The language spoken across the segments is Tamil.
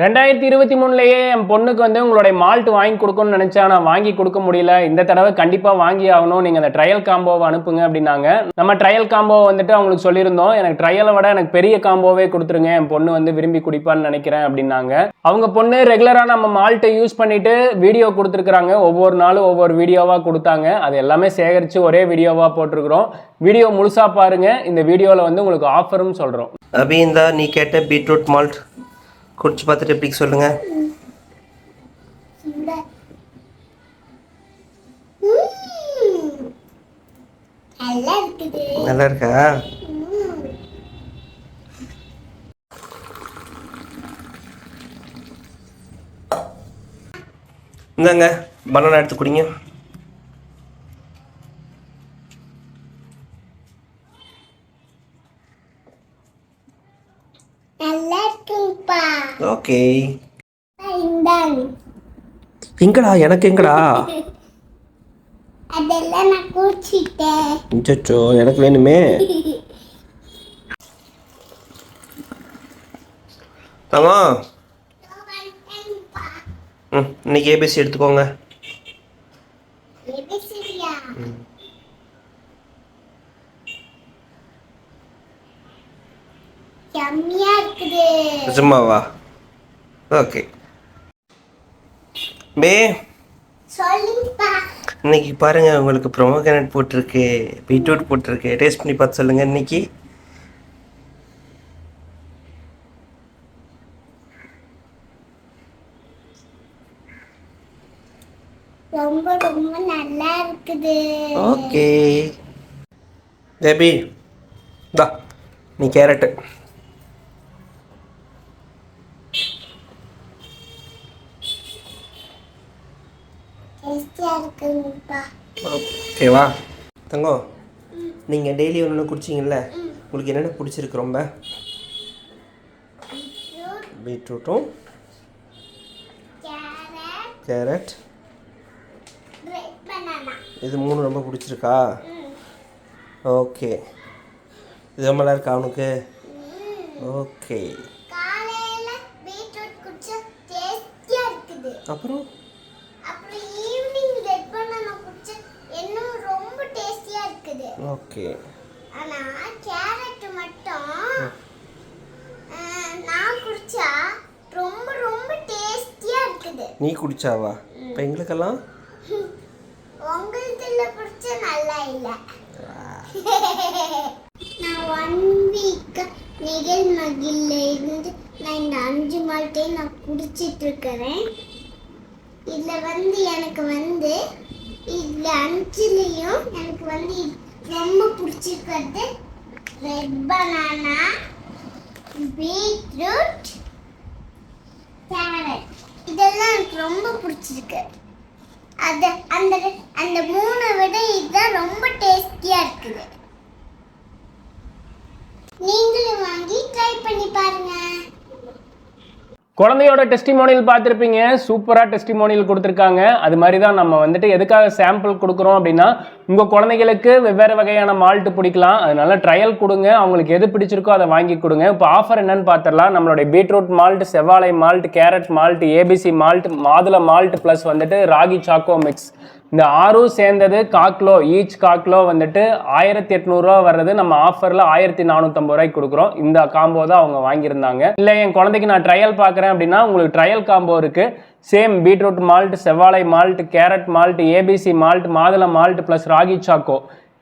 ரெண்டாயிரத்தி இருபத்தி மூணுலேயே என் பொண்ணுக்கு வந்து உங்களுடைய மால்ட் வாங்கி கொடுக்கணும்னு நினச்சா நான் வாங்கி கொடுக்க முடியல. இந்த தடவை கண்டிப்பாக வாங்கி ஆகணும். நீங்கள் அந்த ட்ரையல் காம்போவை அனுப்புங்க அப்படின்னாங்க. நம்ம ட்ரையல் காம்போ வந்துட்டு அவங்களுக்கு சொல்லியிருந்தோம். எனக்கு ட்ரையலை விட எனக்கு பெரிய காம்போவே கொடுத்துருங்க. என் பொண்ணு வந்து விரும்பி குடிப்பான்னு நினைக்கிறேன் அப்படின்னாங்க. அவங்க பொண்ணு ரெகுலராக நம்ம மால்ட்டை யூஸ் பண்ணிட்டு வீடியோ கொடுத்துருக்குறாங்க. ஒவ்வொரு நாளும் ஒவ்வொரு வீடியோவாக கொடுத்தாங்க. அது எல்லாமே சேகரித்து ஒரே வீடியோவாக போட்டிருக்கிறோம். வீடியோ முழுசாக பாருங்கள் இந்த வீடியோவில் வந்து உங்களுக்கு ஆஃபரும் சொல்கிறோம் அபி நீ கேட்ட பீட்ரூட் மால்ட் குடிச்சு பார்த்துட்டு எப்படி சொல்லுங்க? நல்லா இருக்கா? இந்தாங்க பனானா எடுத்து குடிங்க. நல்லா ஓகே. எங்கடா? எனக்கு எங்கடா? அதெல்லாம் நான் குடிச்சிட்டேன். எனக்கு வேணுமே. தங்கம் ம் இன்னைக்கு ஏபிசி எடுத்துக்கோங்க எப்படி சரியா செம்மையா இருக்குது. நிஜமாவா? ஓகே. பே. சொல்லுங்கப்பா. இன்னைக்கு பாருங்க உங்களுக்கு ப்ரொமோ கேனட் போட்டிருக்கு பீட்ரூட் போட்டிருக்கு. டேஸ்ட் பண்ணி பார்த்து சொல்லுங்க இன்னைக்கு. ரொம்ப ரொம்ப நல்லா இருக்குது. ஓகே. பேபி தா நீ கேரட்டு. ஓகேவா தங்கம் நீங்கள் டெய்லி ஒன்று குடிச்சிங்கல்ல? உங்களுக்கு என்னென்ன பிடிச்சிருக்கு ரொம்ப? பீட்ரூட்டும்? கேரட். இது மூணு ரொம்ப பிடிச்சிருக்கா? ஓகே இது ரொம்ப நல்லா இருக்கா அவனுக்கு ஓகே அப்புறம் ஈவினிங் ரெட் பனானா குடிச்சா இன்னும் ரொம்ப டேஸ்டியா இருக்குது ஓகே. ஆனா கேரட் மட்டும் நான் குடிச்சா ரொம்ப ரொம்ப டேஸ்டியா இருக்குது. நீ குடிச்சாவா? இப்போ எங்களுக்கெல்லாம்? உங்களுதுல குடிச்ச நல்லா இல்ல. நான் ஒன் வீக் நிகழ் மகிழ்ல இருந்து நான் இந்த அஞ்சு மால்ட்டையும் நான் குடிச்சிட்டு இருக்கிறேன் இதுல வந்து எனக்கு வந்து இதுல அஞ்சுலயும் எனக்கு வந்து ரொம்ப பிடிச்சிருக்கிறது ரெட் பனானா பீட்ரூட் கேரட் இதெல்லாம் எனக்கு ரொம்ப பிடிச்சிருக்கு. அது அந்த அந்த மூணை விட இதுதான் ரொம்ப டேஸ்டியாக இருக்குது. நீங்களும் வாங்கி ட்ரை பண்ணி பாருங்க. குழந்தையோட டெஸ்டிமோனியல் பார்த்துருப்பீங்க. சூப்பராக டெஸ்டிமோனியல் கொடுத்துருக்காங்க. அது மாதிரி தான் நம்ம வந்துட்டு எதுக்காக சாம்பிள் கொடுக்குறோம் அப்படின்னா உங்கள் குழந்தைகளுக்கு வெவ்வேறு வகையான மால்ட் பிடிக்கலாம். அதனால ட்ரையல் கொடுங்க. அவங்களுக்கு எது பிடிச்சிருக்கோ அதை வாங்கி கொடுங்க. இப்போ ஆஃபர் என்னன்னு பார்த்துடலாம். நம்மளுடைய பீட்ரூட் மால்ட் செவ்வாழை malt carrot malt ABC malt மாதுளை மால்ட் ப்ளஸ் வந்துட்டு ராகி சாக்கோ மிக்ஸ் இந்த ஆறும் சேர்ந்தது காக்லோ ஈச் காக்லோ வந்துட்டு ஆயிரத்தி எட்நூறுரூவா வர்றது நம்ம ஆஃபரில் ஆயிரத்தி நானூற்றம்பது ரூபாய்க்கு கொடுக்குறோம். இந்த காம்போ தான் அவங்க வாங்கியிருந்தாங்க. இல்லை என் குழந்தைக்கு நான் ட்ரையல் பார்க்குறேன் அப்படின்னா உங்களுக்கு ட்ரையல் காம்போ இருக்குது சேம் பீட்ரூட் மால்ட் செவ்வாழை malt carrot malt ABC malt மாதுளை மால்ட் ப்ளஸ் ராகி சாக்கோ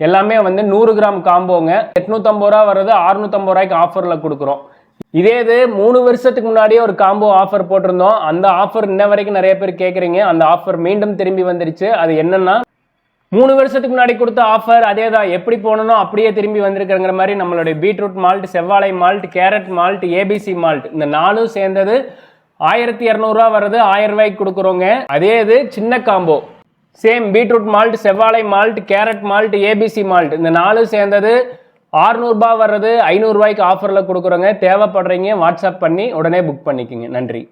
எல்லாமே வந்து நூறு கிராம் காம்போங்க. எட்நூற்றம்பது ரூபா வர்றது அறுநூத்தம்பது ரூபாய்க்கு ஆஃபரில் கொடுக்குறோம். இதே இது மூணு வருஷத்துக்கு முன்னாடியே ஒரு காம்போ ஆஃபர் போட்டிருந்தோம். அந்த ஆஃபர் இன்ன வரைக்கும் நிறைய பேர் கேட்குறீங்க அந்த ஆஃபர் மீண்டும் திரும்பி வந்துருச்சு. அது என்னென்னா மூணு வருஷத்துக்கு முன்னாடி கொடுத்த ஆஃபர் அதே தான் எப்படி போனனோ அப்படியே திரும்பி வந்திருக்கிறங்கிற மாதிரி நம்மளுடைய பீட்ரூட் மால்ட் செவ்வாழை malt carrot malt ABC malt இந்த நாலும் சேர்ந்தது ஆயிரத்தி இரநூறுவா வர்றது ஆயிரம் ரூபாய்க்கு கொடுக்குறோங்க. அதே இது சின்ன காம்போ சேம் பீட்ரூட் மால்ட் செவ்வாழை malt carrot malt ABC malt இந்த நாலும் சேர்ந்தது ஆறுநூறுபா வர்றது ஐநூறுரூவாய்க்கு ஆஃபரில் கொடுக்குறோங்க. தேவைப்படுறீங்க வாட்ஸ்அப் பண்ணி உடனே புக் பண்ணிக்கோங்க. நன்றி.